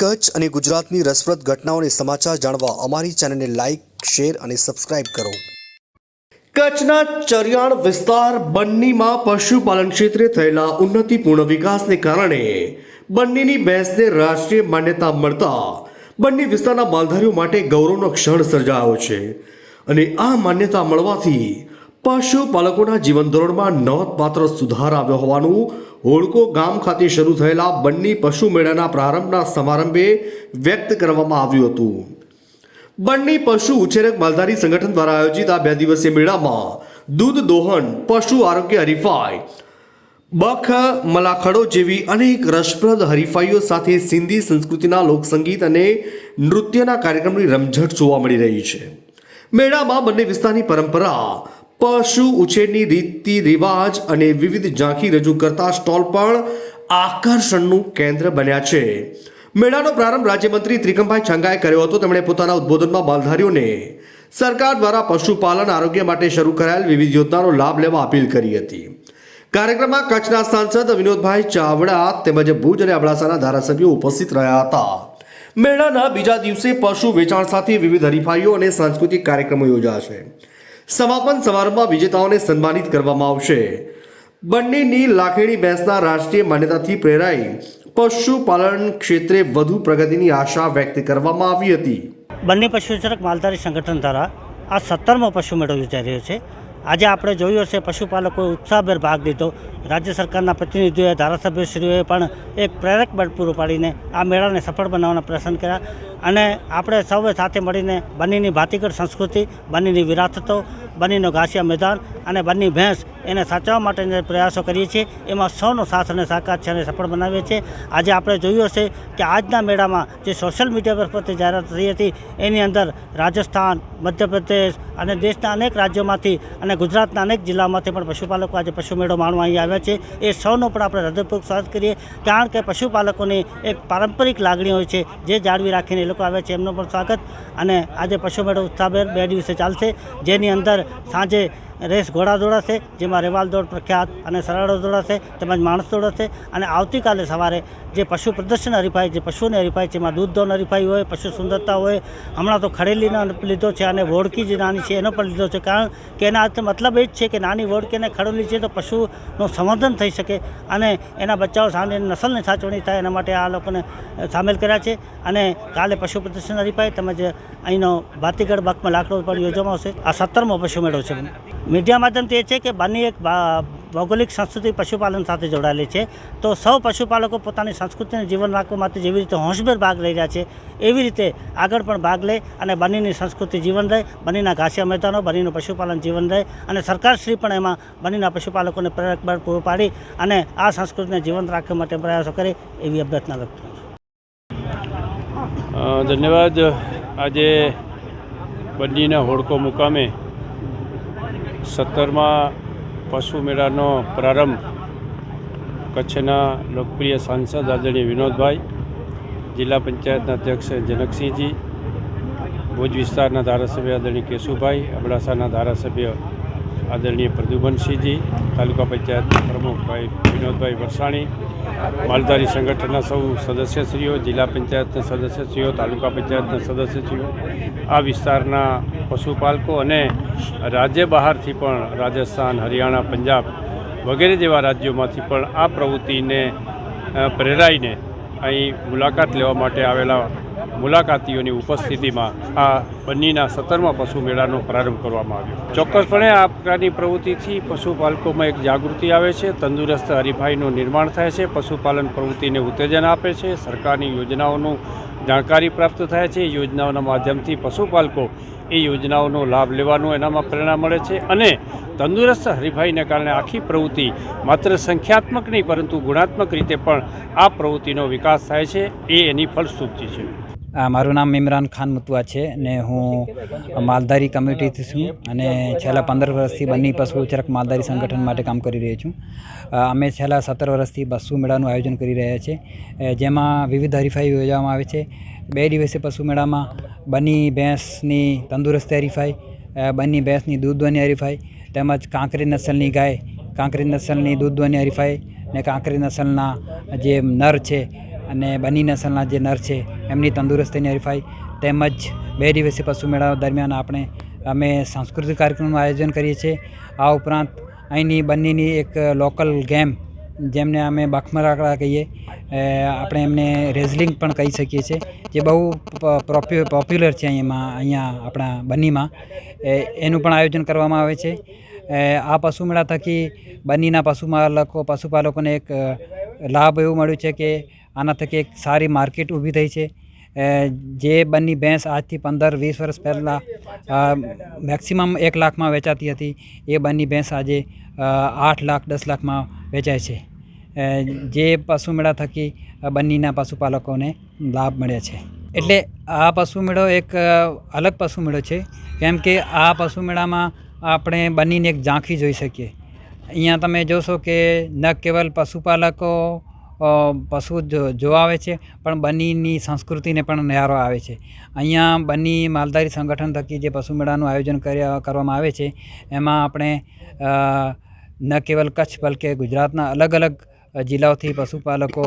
કચ્છ અને ગુજરાતની રસપ્રદ ઘટનાઓને સમાચાર જાણવા અમારી ચેનલને લાઇક શેર અને સબસ્ક્રાઇબ કરો. કચ્છના ચરિયાણ વિસ્તાર બન્નીમાં પશુપાલન ક્ષેત્રે થયેલા ઉન્નતિપૂર્ણ વિકાસને કારણે બન્નીની ભેંસને રાષ્ટ્રીય માન્યતા મળતા બન્ની વિસ્તારના માલધારીઓ માટે ગૌરવનો ક્ષણ સર્જાયો છે. અને આ માન્યતા મળવાથી પશુપાલકોના જીવન ધોરણમાં નોંધપાત્ર સુધાર આવ્યો હોવાનું હોળકો ગામ ખાતે શરૂ થયેલા બન્ની પશુ મેળાના પ્રારંભના સમારંભે વ્યક્ત કરવામાં આવ્યું હતું. બન્ની પશુ ઉછેરક માલધારી સંગઠન દ્વારા આયોજિત આ બે દિવસીય મેળામાં દૂધ, દોહન, પશુ આરોગ્ય હરીફાઈ, બખ, મલાખડો જેવી અનેક રસપ્રદ હરીફાઈઓ સાથે સિંધી સંસ્કૃતિના લોકસંગીત અને નૃત્યના કાર્યક્રમની રમઝટ જોવા મળી રહી છે. મેળામાં બંને વિસ્તારની પરંપરા પશુ ઉછેરની રીતિ, રિવાજ અને વિવિધ ઝાંખી રજૂ કરતા સ્ટોલ પણ આકર્ષણનું કેન્દ્ર બન્યા છે. મેળાનો પ્રારંભ રાજ્યમંત્રી ત્રિકમભાઈ છંગાએ કર્યો હતો. તેમણે પોતાના ઉદ્બોધનમાં માલધારીઓને સરકાર દ્વારા પશુપાલન, આરોગ્ય માટે શરૂ કરાયેલ વિવિધ યોજનાનો લાભ લેવા અપીલ કરી હતી. કાર્યક્રમમાં કચ્છના સાંસદ વિનોદભાઈ ચાવડા તેમજ ભુજ અને અબડાસાના ધારાસભ્યો ઉપસ્થિત રહ્યા હતા. મેળાના બીજા દિવસે પશુ વેચાણ સાથે વિવિધ હરીફાઈઓ અને સાંસ્કૃતિક કાર્યક્રમો યોજાશે. સમાપન સમારંભમાં વિજેતાઓને સન્માનિત કરવામાં આવશે. બંનેની લાખેણી ભેંસના રાષ્ટ્રીય માન્યતાથી પ્રેરાઈ પશુપાલન ક્ષેત્રે વધુ પ્રગતિની આશા વ્યક્ત કરવામાં આવી હતી. બંને પશુચરક માલધારી સંગઠન દ્વારા આ સત્તરમો પશુ મેળો યોજાઈ રહ્યો છે. આજે આપણે જોયું હશે પશુપાલકોએ ઉત્સાહભેર ભાગ લીધો. રાજ્ય સરકારના પ્રતિનિધિઓએ ધારાસભ્યશ્રીઓએ પણ એક પ્રેરક બળ પૂરું પાડીને આ મેળાને સફળ બનાવવાના પ્રયત્ન કર્યા. અને આપણે સૌએ સાથે મળીને બન્નીની ભાતીગળ સંસ્કૃતિ બન્નીની વિરાસતો બન્નીનો ઘાસિયા મેદાન અને બન્ની ભેંસ એને સાચવવા માટેના પ્રયાસો કરીએ છીએ. એમાં સૌનો સાથ અને સાકાર છે અને સફળ બનાવીએ છીએ. આજે આપણે જોયું હશે કે આજના મેળામાં જે સોશિયલ મીડિયા પર પોતે જાહેરાત થઈ હતી, એની અંદર રાજસ્થાન, મધ્યપ્રદેશ અને દેશના અનેક રાજ્યોમાંથી અને ગુજરાતના અનેક જિલ્લામાંથી પણ પશુપાલકો આજે પશુ મેળો માણવા અહીં આવ્યા છે. એ સૌનો પણ આપણે હૃદયપૂર્વક સ્વાગત કરીએ. કારણ કે પશુપાલકોની એક પારંપરિક લાગણી હોય છે, જે જાળવી રાખીને લોકો આવે છે. એમનું પણ સ્વાગત. અને આજે પશુ મેળો ઉત્સાહભેર બે દિવસે ચાલશે. જેની અંદર સાંજે રેસ ઘોડા દોડાશે જેમાં રેવાલ દોડ પ્રખ્યાત અને સરાડો દોડાશે તેમજ માણસ દોડાશે અને આવતીકાલે સવારે જે પશુ પ્રદર્શન હરીફાઈ, જે પશુની હરીફાઈ એમાં દૂધ દોન હરીફાઈ હોય, પશુ સુંદરતા હોય, હમણાં તો ખડેલીનો લીધો છે અને વોડકી જે નાની છે, એનો પણ લીધો છે. કારણ કે એના મતલબ એ જ છે કે નાની વોડકી અને ખડેલી છે તો પશુનું સંવર્ધન થઈ શકે અને એના બચ્ચાઓ સામે નસલની સાચવણી થાય, એના માટે આ લોકોને સામેલ કર્યા છે. અને કાલે પશુ પ્રદર્શન હરીફાઈ, તેમજ અહીંનો ભાતીગઢ બાગમાં લાકડો પણ યોજવામાં આવશે. આ સત્તરમો પશુ મેળો છે. મીડિયા માધ્યમથી એ છે કે બની એક ભૌગોલિક સંસ્કૃતિ પશુપાલન સાથે જોડાયેલી છે. તો સૌ પશુપાલકો પોતાની સંસ્કૃતિને જીવન રાખવા માટે જેવી રીતે હોંશભેર ભાગ લઈ રહ્યા છે, એવી રીતે આગળ પણ ભાગ લે અને બનીની સંસ્કૃતિ જીવન રહે, બનીના ઘાસિયા મેદાનો, બનીનું પશુપાલન જીવન રહે અને સરકારશ્રી પણ એમાં બનીના પશુપાલકોને પ્રેરક બળ પૂરું પાડી અને આ સંસ્કૃતિને જીવંત રાખવા માટે પ્રયાસો કરે એવી અભ્યર્થના વ્યક્ત ધન્યવાદ. આજે બંડીના હોડકો મુકામે સત્તરમાં પશુ મેળાનો પ્રારંભ કચ્છના લોકપ્રિય સાંસદ આદરણીય વિનોદભાઈ, જિલ્લા પંચાયતના અધ્યક્ષ જનકસિંહજી, ભુજ વિસ્તારના ધારાસભ્ય આદરણીય કેશુભાઈ, અબડાસાના ધારાસભ્ય આદરણીય પ્રદ્યુમનસિંહજી, તાલુકા પંચાયતના પ્રમુખભાઈ વિનોદભાઈ વરસાણી, માલધારી સંગઠનના સૌ સદસ્યશ્રીઓ, જિલ્લા પંચાયતના સદસ્યશ્રીઓ, તાલુકા પંચાયતના સદસ્યશ્રીઓ, આ વિસ્તારના પશુપાલકો અને રાજ્ય બહારથી પણ રાજસ્થાન, હરિયાણા, પંજાબ વગેરે જેવા રાજ્યોમાંથી પણ આ પ્રવૃત્તિને પ્રેરાઈને અહીં મુલાકાત લેવા માટે આવેલા મુલાકાતીઓની ઉપસ્થિતિમાં આ બન્નીના સત્તરમાં પશુ મેળાનો પ્રારંભ કરવામાં આવ્યો. ચોક્કસપણે આ પ્રકારની પ્રવૃત્તિથી પશુપાલકોમાં એક જાગૃતિ આવે છે, તંદુરસ્ત હરીફાઈનું નિર્માણ થાય છે, પશુપાલન પ્રવૃત્તિને ઉત્તેજન આપે છે, સરકારની યોજનાઓનું જાણકારી પ્રાપ્ત થાય છે. યોજનાઓના માધ્યમથી પશુપાલકો એ યોજનાઓનો લાભ લેવાનું એનામાં પ્રેરણા મળે છે અને તંદુરસ્ત હરીફાઈને કારણે આખી પ્રવૃત્તિ માત્ર સંખ્યાત્મક નહીં, પરંતુ ગુણાત્મક રીતે પણ આ પ્રવૃત્તિનો વિકાસ થાય છે. એ એની ફલશ્રુતિ છે. મારું નામ ઇમરાન ખાન મુતવા છે ને હું માલધારી કમ્યુનિટીથી છું અને છેલ્લા પંદર વર્ષથી બંને પશુ ઉછેરક માલધારી સંગઠન માટે કામ કરી રહ્યો છું. અમે છેલ્લા સત્તર વર્ષથી પશુ મેળાનું આયોજન કરી રહ્યા છીએ જેમાં વિવિધ હરીફાઈ યોજવામાં આવે છે. બે દિવસે પશુ મેળામાં બની ભેંસની તંદુરસ્તી હરીફાઈ બની ભેંસની દૂધવાની હરીફાઈ, તેમજ કાંકરી નસલની ગાય, કાંકરી નસલની દૂધવાની હરીફાઈ ને કાંકરી નસલના જે નર છે અને બની નસલના જે નર છે, એમની તંદુરસ્તીની હરીફાઈ તેમજ બે દિવસીય પશુ મેળા દરમિયાન આપણે, અમે સાંસ્કૃતિક કાર્યક્રમનું આયોજન કરીએ છીએ. આ ઉપરાંત અહીંની બંનેની એક લોકલ ગેમ, જેમને અમે બખમરાકડા કહીએ આપણે એમને રેઝલિંગ પણ કહી શકીએ છીએ, જે બહુ પોપ્યુલર છે અહીંયામાં, અહીંયા આપણા બન્નીમાં એનું પણ આયોજન કરવામાં આવે છે. આ પશુ મેળા થકી બન્નીના પશુપાલકો પશુપાલકોને એક લાભ એવું મળ્યું છે કે આના થકી એક સારી માર્કેટ ઊભી થઈ છે. જે બંની ભેંસ આજથી પંદર, વીસ વર્ષ પહેલાં મેક્સિમમ એક લાખમાં વેચાતી હતી. એ બંની ભેંસ આજે આઠ લાખ, દસ લાખમાં વેચાય છે. જે પશુ મેળા થકી બંનીના પશુપાલકોને લાભ મળે છે. એટલે આ પશુ મેળો એક અલગ પશુ મેળો છે. કેમ કે આ પશુ મેળામાં આપણે બંનીને એક ઝાંખી જોઈ શકીએ. અહીંયા તમે જોશો કે ન કેવલ પશુપાલકો પશુ જોવા આવે છે, પણ બન્નીની સંસ્કૃતિને પણ નિહારો આવે છે. અહીંયા બન્ની માલધારી સંગઠન થકી જે પશુ મેળાનું આયોજન કરવામાં આવે છે, એમાં આપણે ન કેવલ કચ્છ બલકે ગુજરાતના અલગ અલગ જિલ્લાઓથી પશુપાલકો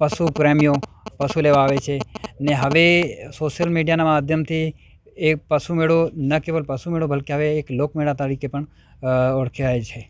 પશુ પ્રેમીઓ પશુ લેવા આવે છે. ને હવે સોશિયલ મીડિયાના માધ્યમથી એ પશુ મેળો, ન કેવલ પશુ મેળો, બલકે હવે એક લોકમેળા તરીકે પણ ઓળખાય છે.